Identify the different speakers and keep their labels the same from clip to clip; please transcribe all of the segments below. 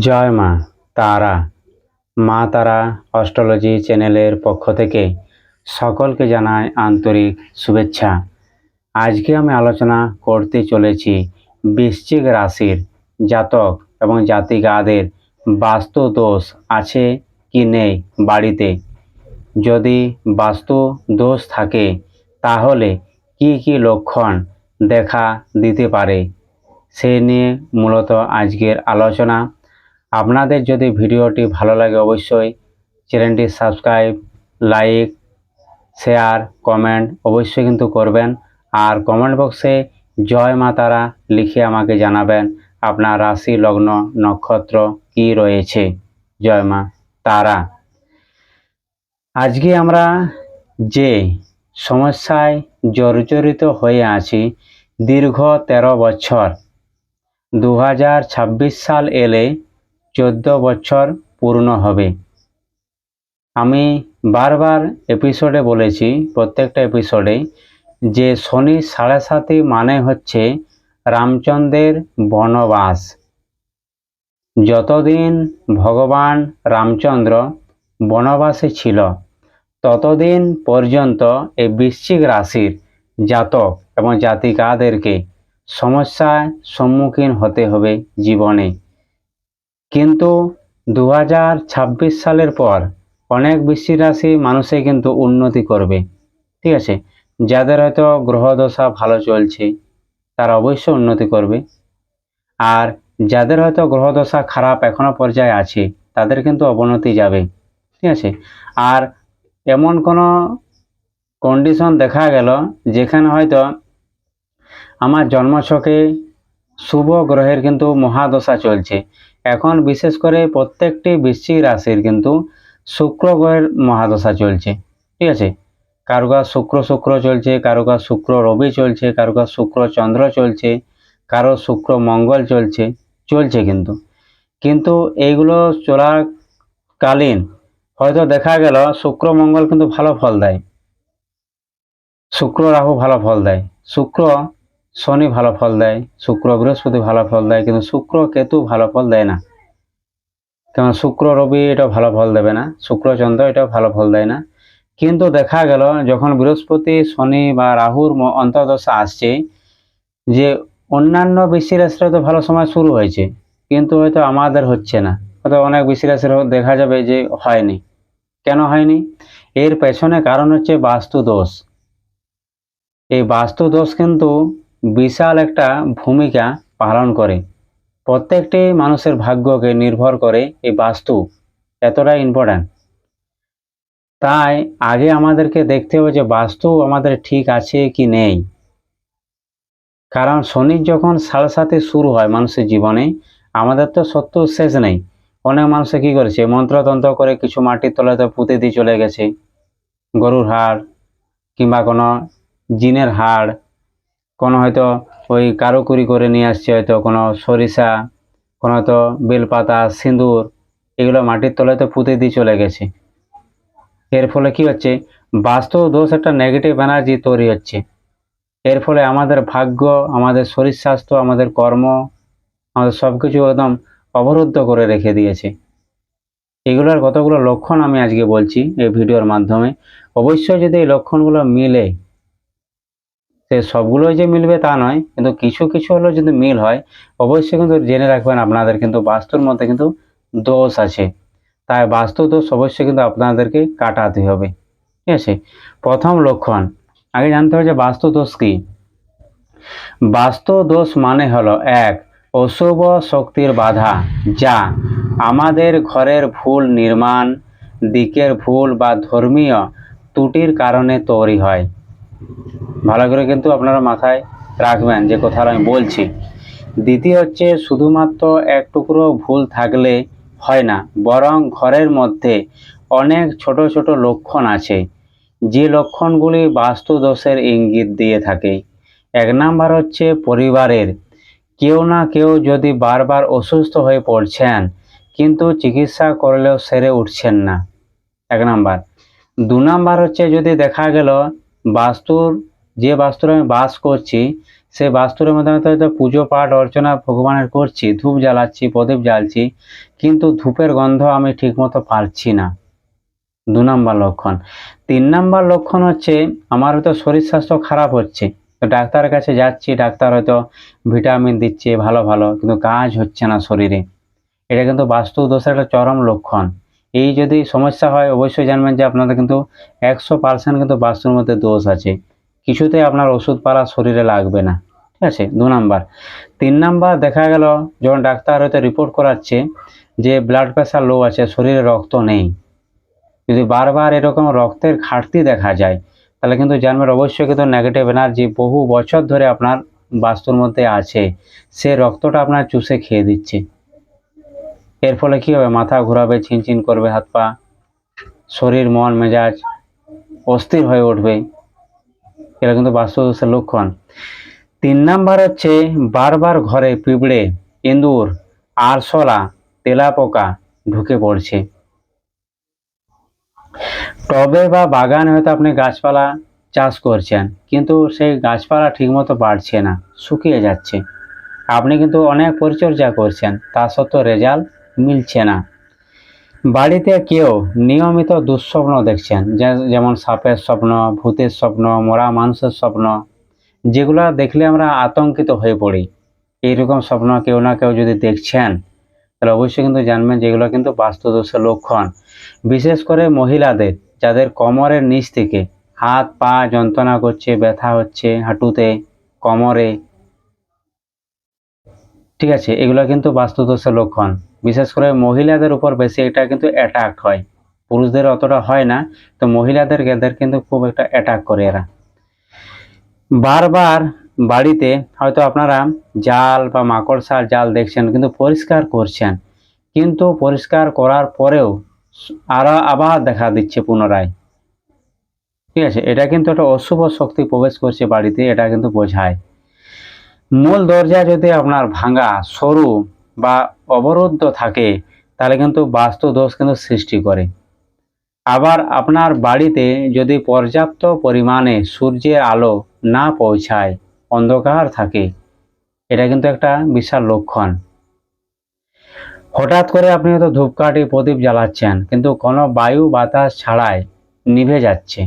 Speaker 1: জয় মা, তারা। মা তারা অস্ট্রোলজি চ্যানেলের পক্ষ থেকে সকলকে জানাই আন্তরিক শুভেচ্ছা। আজকে আমি আলোচনা করতে চলেছি বৃশ্চিক রাশির জাতক এবং জাতিকাদের বাস্তু দোষ আছে কি নেই বাড়িতে। যদি বাস্তু দোষ থাকে, তাহলে কি কি লক্ষণ দেখা দিতে পারে, সে নিয়ে মূলত আজকের আলোচনা। আপনাদের যদি ভিডিওটি ভালো লাগে অবশ্যই, চ্যানেলটি সাবস্ক্রাইব, লাইক, শেয়ার, কমেন্ট অবশ্যই কিন্তু করবেন। আর কমেন্ট বক্সে জয় মা তারা লিখে আমাকে জানাবেন, আপনার রাশি, লগ্ন, নক্ষত্র কি রয়েছে? জয় মা তারা। আজকে আমরা যে সমস্যায় জর্জরিত হয়ে আছি, দীর্ঘ তেরো বছর। দু হাজার ছাব্বিশ সাল এলে চোদ্দ বছর পূর্ণ হবে। আমি বারবার এপিসোডে বলেছি, প্রত্যেকটা এপিসোডে যে শনি সাড়ে সাতি মানে হচ্ছে রামচন্দ্রের বনবাস। যতদিন ভগবান রামচন্দ্র বনবাসে ছিল, ততদিন পর্যন্ত এই বৃশ্চিক রাশির জাতক এবং জাতিকাদেরকে সমস্যার সম্মুখীন হতে হবে জীবনে। কিন্তু দু হাজার ছাব্বিশ সালের পর অনেক বৃশ্চিক রাশি মানুষে কিন্তু উন্নতি করবে। ঠিক আছে? যাদের হয়তো গ্রহদশা ভালো চলছে, তারা অবশ্যই উন্নতি করবে। আর যাদের হয়তো গ্রহদশা খারাপ এখনও পর্যায়ে আছে, তাদের কিন্তু অবনতি যাবে। ঠিক আছে? আর এমন কোনো কন্ডিশন দেখা গেল, যেখানে হয়তো আমার জন্মছকে শুভ গ্রহের কিন্তু মহাদশা চলছে। এখন বিশেষ করে প্রত্যেকটি বৃশ্চিক রাশির কিন্তু শুক্র গ্রহের মহাদশা চলছে, ঠিক আছে? কারও কার শুক্র শুক্র চলছে, কারও কার শুক্র রবি চলছে, কারও কার শুক্র চন্দ্র চলছে, কারও শুক্র মঙ্গল চলছে চলছে কিন্তু। কিন্তু এইগুলো চলাকালীন হয়তো দেখা গেল শুক্র মঙ্গল কিন্তু ভালো ফল দেয়। শুক্র রাহু ভালো ফল দেয়। শুক্র শনি ভালো ফল দেয়, শুক্র বৃহস্পতি ভালো ফল দেয়, কিন্তু শুক্র কেতু ভালো ফল দেয় না। কেমন শুক্র, রবি এটা ভালো ফল দেবে না, শুক্র, চন্দ্র এটাও ভালো ফল দেয় না। কিন্তু দেখা গেল, যখন বৃহস্পতি, শনি বা রাহুর অন্তর্দশা আসছে, যে অন্যান্য রাশিরা তো ভালো সময় শুরু হয়েছে, কিন্তু হয়তো আমাদের হচ্ছে না। হয়তো অনেক বৃষ্টি রাশির দেখা যাবে যে হয়নি। কেন হয়নি? এর পেছনে কারণ হচ্ছে বাস্তু দোষ এই বাস্তু দোষ কিন্তু বিশাল একটা ভূমিকা পালন করে। প্রত্যেকটি মানুষের ভাগ্যকে নির্ভর করে এই বাস্তু এতটাই ইম্পর্ট্যান্ট তাই আগে আমাদেরকে দেখতে হবে যে বাস্তু আমাদের ঠিক আছে কি নেই। কারণ শনির যখন সাড়ে সাথে শুরু হয় মানুষের জীবনে, আমাদের তো সত্য শেষ নেই। অনেক মানুষে কি করেছে? মন্ত্রতন্ত্র করে কিছু মাটির তলাতে পুঁতে দিয়ে চলে গেছে। গরুর হাড় কিংবা কোনো জিনের হাড় কোনো হয়তো ওই কারুকুরি করে নিয়ে আসছে, হয়তো কোনো সরিষা, কোনো হয়তো বেলপাতা, সিঁদুর, এগুলো মাটির তলাতে পুঁতে দিয়ে চলে গেছে। এর ফলে কি হচ্ছে? বাস্তব দোষ একটা নেগেটিভ এনার্জি তৈরি হচ্ছে। এর ফলে আমাদের ভাগ্য, আমাদের শরীর স্বাস্থ্য, আমাদের কর্ম, আমাদের সব কিছু একদম অবরুদ্ধ করে রেখে দিয়েছে। এগুলোর কতগুলো লক্ষণ আমি আজকে বলছি এই ভিডিওর মাধ্যমে। অবশ্যই যদি এই লক্ষণগুলো মিলে সে সবগুলোই যে মিলবে তা নয়, কিন্তু কিছু কিছু হলেও যদি মিল হয়, অবশ্যই কিন্তু জেনে রাখবেন আপনাদের কিন্তু বাস্তুর মধ্যে কিন্তু দোষ আছে। তাই বাস্তু দোষ অবশ্যই কিন্তু আপনাদেরকে কাটাতে হবে। ঠিক আছে? প্রথম লক্ষণ, আগে জানতে হবে যে বাস্তু দোষ কি? বাস্তু দোষ মানে হলো, এক, অশুভ শক্তির বাধা, যা আমাদের ঘরের ভুল নির্মাণ, দিকের ভুল বা ধর্মীয় ত্রুটির কারণে তৈরি হয়। ভালো করে কিন্তু আপনারা মাথায় রাখবেন যে কথাটা আমি বলছি। দ্বিতীয় হচ্ছে শুধুমাত্র এক টুকরো ভুল থাকলে হয় না, বরং ঘরের মধ্যে অনেক ছোট ছোট লক্ষণ আছে। যে লক্ষণগুলি বাস্তু দোষের ইঙ্গিত দিয়ে থাকে। এক নাম্বার হচ্ছে পরিবারের। কেউ না কেউ যদি বারবার অসুস্থ হয়ে পড়ছেন, কিন্তু চিকিৎসা করলেও সেরে উঠছেন না। এক নাম্বার। দু নাম্বার হচ্ছে যদি দেখা গেল বাস্তুর যে বাস্তুর আমি বাস করছি সেই বাস্তুর মধ্যে হয়তো হয়তো পুজো, পাঠ, অর্চনা ভগবানের করছি, ধূপ জ্বালাচ্ছি, প্রদীপ জ্বালছি, কিন্তু ধূপের গন্ধ আমি ঠিকমতো পাচ্ছি না। দু নম্বর লক্ষণ। তিন নম্বর লক্ষণ হচ্ছে, আমার হয়তো শরীর স্বাস্থ্য খারাপ হচ্ছে। তো ডাক্তারের কাছে যাচ্ছি, ডাক্তার হয়তো ভিটামিন দিচ্ছে, ভালো ভালো, কিন্তু কাজ হচ্ছে না শরীরে। এটা কিন্তু বাস্তু দোষের একটা চরম লক্ষণ। এই যদি সমস্যা হয়, অবশ্যই জানবেন যে আপনাদের কিন্তু একশো পার্সেন্ট কিন্তু বাস্তুর মধ্যে দোষ আছে। কিছুতেই আপনার ওষুধপালা শরীরে লাগবে না। ঠিক আছে? দু নাম্বার। তিন নাম্বার দেখা গেল, যখন ডাক্তার হয়তো রিপোর্ট করাচ্ছে যে ব্লাড প্রেশার লো আছে, শরীরে রক্ত নেই। যদি বারবার এরকম রক্তের ঘাটতি দেখা যায়, তাহলে কিন্তু জানবেন অবশ্যই কিন্তু নেগেটিভ এনার্জি বহু বছর ধরে আপনার বাস্তুর মধ্যে আছে। সে রক্তটা আপনার চুষে খেয়ে দিচ্ছে। এর ফলে কী হবে? মাথা ঘোরাবে ছিনচিন করবে, হাত পা, শরীর, মন, মেজাজ অস্থির হয়ে উঠবে। এটা কিন্তু বাস্তুদোষের লক্ষণ। তিন নাম্বার হচ্ছে বারবার ঘরে পিঁপড়ে, ইঁদুর, আরশোলা, তেলাপোকা ঢুকে পড়ছে। টবে বা বাগানে হয়তো আপনি গাছপালা চাষ করছেন, কিন্তু সেই গাছপালা ঠিকমতো বাড়ছে না, শুকিয়ে যাচ্ছে। আপনি কিন্তু অনেক পরিচর্যা করছেন, তা সত্ত্বেও রেজাল্ট মিলছে না। বাড়িতে কেউ নিয়মিত দুঃস্বপ্ন দেখছেন যেমন সাপের স্বপ্ন, ভূতের স্বপ্ন, মরা মানুষের স্বপ্ন, যেগুলো দেখলে আমরা আতঙ্কিত হয়ে পড়ি। এইরকম স্বপ্ন কেউ না কেউ যদি দেখছেন, তাহলে অবশ্যই কিন্তু জানবেন যেগুলো কিন্তু বাস্তুদোষের লক্ষণ। বিশেষ করে মহিলাদের, যাদের কোমরের নিচ থেকে হাত, পা যন্ত্রণা করছে, ব্যথা হচ্ছে হাঁটুতে, কোমরে, ঠিক আছে, এগুলো কিন্তু বাস্তুদোষের লক্ষণ। বিশেষ করে মহিলাদের উপর বেশি এটা কিন্তু অ্যাটাক হয়। পুরুষদের অতটা হয় না, তো মহিলাদের এদের কিন্তু খুব একটা অ্যাটাক করে এরা। বারবার বাড়িতে হয়তো আপনারা জাল বা মাকড়সার জাল দেখছেন, কিন্তু পরিষ্কার করছেন। কিন্তু পরিষ্কার করার পরেও আরও আবার দেখা দিচ্ছে পুনরায়। ঠিক আছে, এটা কিন্তু একটা অশুভ শক্তি প্রবেশ করছে বাড়িতে, এটা কিন্তু বোঝায়। মূল দরজা যদি আপনার ভাঙা, সরু বা অবরুদ্ধ থাকে, তাহলে কিন্তু বাস্তু দোষ কিন্তু সৃষ্টি করে। আবার আপনার বাড়িতে যদি পর্যাপ্ত পরিমাণে সূর্যের আলো না পৌঁছায়, অন্ধকার থাকে, এটা কিন্তু একটা বিশাল লক্ষণ। হঠাৎ করে আপনি হয়তো ধূপকাঠি প্রদীপ জ্বালাচ্ছেন, কিন্তু কোনো বায়ু বাতাস ছাড়াই নিভে যাচ্ছে,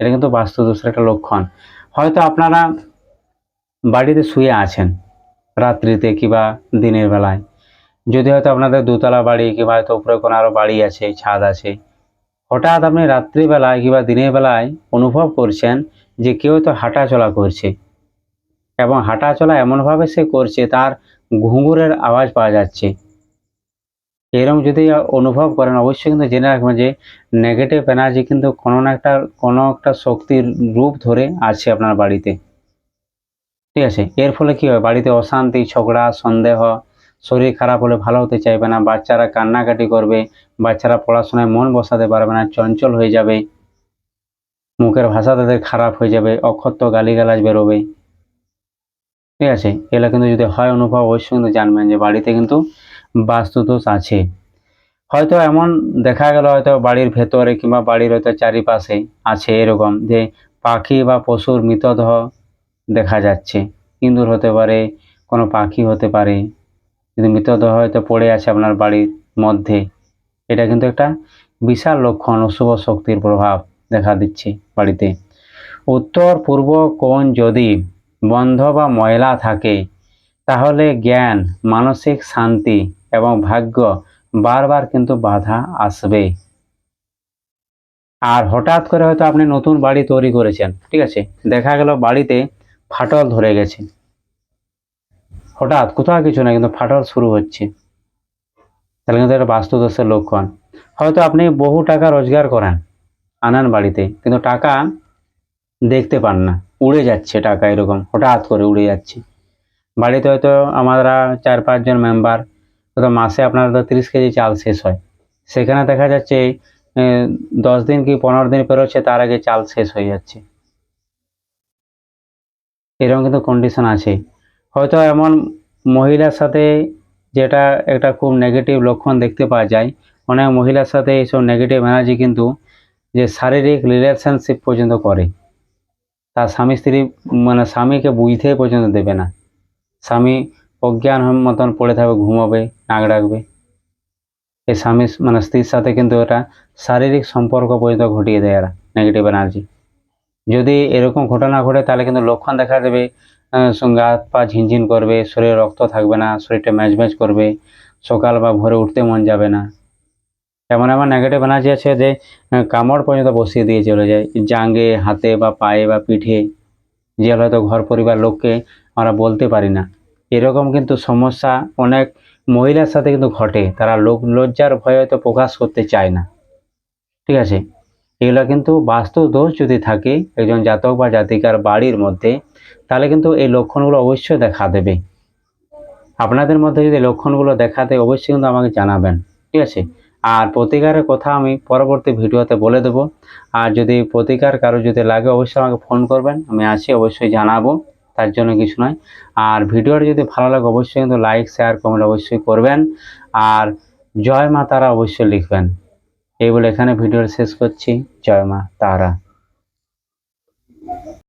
Speaker 1: এটা কিন্তু বাস্তু দোষের একটা লক্ষণ। হয়তো আপনারা বাড়িতে শুয়ে আছেন রাত্রিতে কিংবা দিনের বেলায়। যদি হয়তো আপনাদের দোতলা বাড়ি কিংবা হয়তো উপরে কোনো আরও বাড়ি আছে, ছাদ আছে, হঠাৎ আপনি রাত্রিবেলায় কিংবা দিনের বেলায় অনুভব করছেন যে কেউ তো হাঁটা চলা করছে এবং হাঁটা চলা এমনভাবে সে করছে, তার ঘুঙুরের আওয়াজ পাওয়া যাচ্ছে। এরকম যদি অনুভব করেন, অবশ্যই কিন্তু জেনে রাখবেন যে নেগেটিভ এনার্জি কিন্তু কোনো না একটা, কোনো একটা শক্তির রূপ ধরে আছে আপনার বাড়িতে। ঠিক আছে? এর ফলে কি হয়? বাড়িতে অশান্তি, ঝগড়া, সন্দেহ, শরীর খারাপ হলে ভালো হতে চাইবে না, বাচ্চারা কান্নাকাটি করবে, বাচ্চারা পড়াশোনায় মন বসাতে পারবে না, চঞ্চল হয়ে যাবে, মুখের ভাষা তাদের খারাপ হয়ে যাবে, অক্ষত্য গালিগালাজ বেরোবে। ঠিক আছে? এগুলো কিন্তু যদি হয় অনুভব, অবশ্যই কিন্তু জানবেন যে বাড়িতে কিন্তু বাস্তুদোষ আছে। হয়তো এমন দেখা গেল, হয়তো বাড়ির ভেতরে কিংবা বাড়ির হয়তো চারিপাশে আছে এরকম যে পাখি বা পশুর মৃতদেহ দেখা যাচ্ছে। ইঁদুর হতে পারে, কোনো পাখি হতে পারে। যদি মৃতদেহ হয়তো পড়ে আছে আপনার বাড়ির মধ্যে, এটা কিন্তু একটা বিশাল লক্ষণ অশুভ শক্তির প্রভাব দেখা দিচ্ছে বাড়িতে। উত্তর, পূর্ব কোণ যদি বন্ধ বা ময়লা থাকে, তাহলে জ্ঞান, মানসিক শান্তি এবং ভাগ্য বারবার কিন্তু বাধা আসবে। আর হঠাৎ করে হয়তো আপনি নতুন বাড়ি তৈরি করেছেন, ঠিক আছে? দেখা গেল বাড়িতে ফাটল ধরে গেছে। হঠাৎ কোথাও কিছু না, কিন্তু ফাটল শুরু হচ্ছে। তাহলে কিন্তু এটা বাস্তুদোষের লক্ষণ। হয়তো আপনি বহু টাকা রোজগার করেন আনান বাড়িতে, কিন্তু টাকা দেখতে পান না। উড়ে যাচ্ছে টাকা এরকম, হঠাৎ করে উড়ে যাচ্ছে। বাড়িতে হয়তো আমরা চার পাঁচজন মেম্বার হয়তো মাসে আপনার হয়তো তিরিশ কেজি চাল শেষ হয়। সেখানে দেখা যাচ্ছে দশ দিন কি পনেরো দিন পেরোচ্ছে, তার আগে চাল শেষ হয়ে যাচ্ছে। এরকম কিন্তু কন্ডিশন আছে। হয়তো এমন মহিলার সাথে যেটা একটা খুব নেগেটিভ লক্ষণ দেখতে পাওয়া যায়, অনেক মহিলার সাথে এইসব নেগেটিভ এনার্জি কিন্তু যে শারীরিক রিলেশনশিপ পর্যন্ত করে। তার স্বামী স্ত্রী মানে স্বামীকে বুঝতে পর্যন্ত দেবে না। স্বামী অজ্ঞান মতন পড়ে থাকবে, ঘুমাবে, নাক ডাকবে। এই স্বামী মানে স্ত্রীর সাথে কিন্তু এটা শারীরিক সম্পর্ক পর্যন্ত ঘটিয়ে দেয় এরা নেগেটিভ এনার্জি যদি এরকম ঘটনা ঘটে, তাহলে কিন্তু লক্ষণ দেখা দেবে। হাত পা ঝিনঝিন করবে, শরীরে রক্ত থাকবে না, শরীরটা ম্যাচ ম্যাচ করবে, সকাল বা ভোরে উঠতে মন যাবে না। এমন এমন নেগেটিভ এনার্জি আছে যে কামড় পর্যন্ত বসিয়ে দিয়ে চলে যায়। জাঙ্গে, হাতে বা পায়ে বা পিঠে, যে হয়তো ঘর পরিবার লোককে আমরা বলতে পারি না। এরকম কিন্তু সমস্যা অনেক মহিলার সাথে কিন্তু ঘটে। তারা লোক, লজ্জার ভয়ে হয়তো প্রকাশ করতে চায় না। ঠিক আছে? এগুলো কিন্তু বাস্তব দোষ যদি থাকে একজন জাতক বা জাতিকার বাড়ির মধ্যে, তাহলে কিন্তু এই লক্ষণগুলো অবশ্যই দেখা দেবে। আপনাদের মধ্যে যদি লক্ষণগুলো দেখা দেয়, অবশ্যই কিন্তু আমাকে জানাবেন, ঠিক আছে? আর প্রতিকারের কথা আমি পরবর্তী ভিডিওতে বলে দেবো। আর যদি প্রতিকার কারও যদি লাগে, অবশ্যই আমাকে ফোন করবেন, আমি আছি অবশ্যই জানাব, তার জন্য কিছু নয়। আর ভিডিওটা যদি ভালো লাগে, অবশ্যই কিন্তু লাইক, শেয়ার, কমেন্ট অবশ্যই করবেন। আর জয় মা তারা অবশ্যই লিখবেন। এই বলে এখানে ভিডিওর শেষ করছি। জয় মা তারা।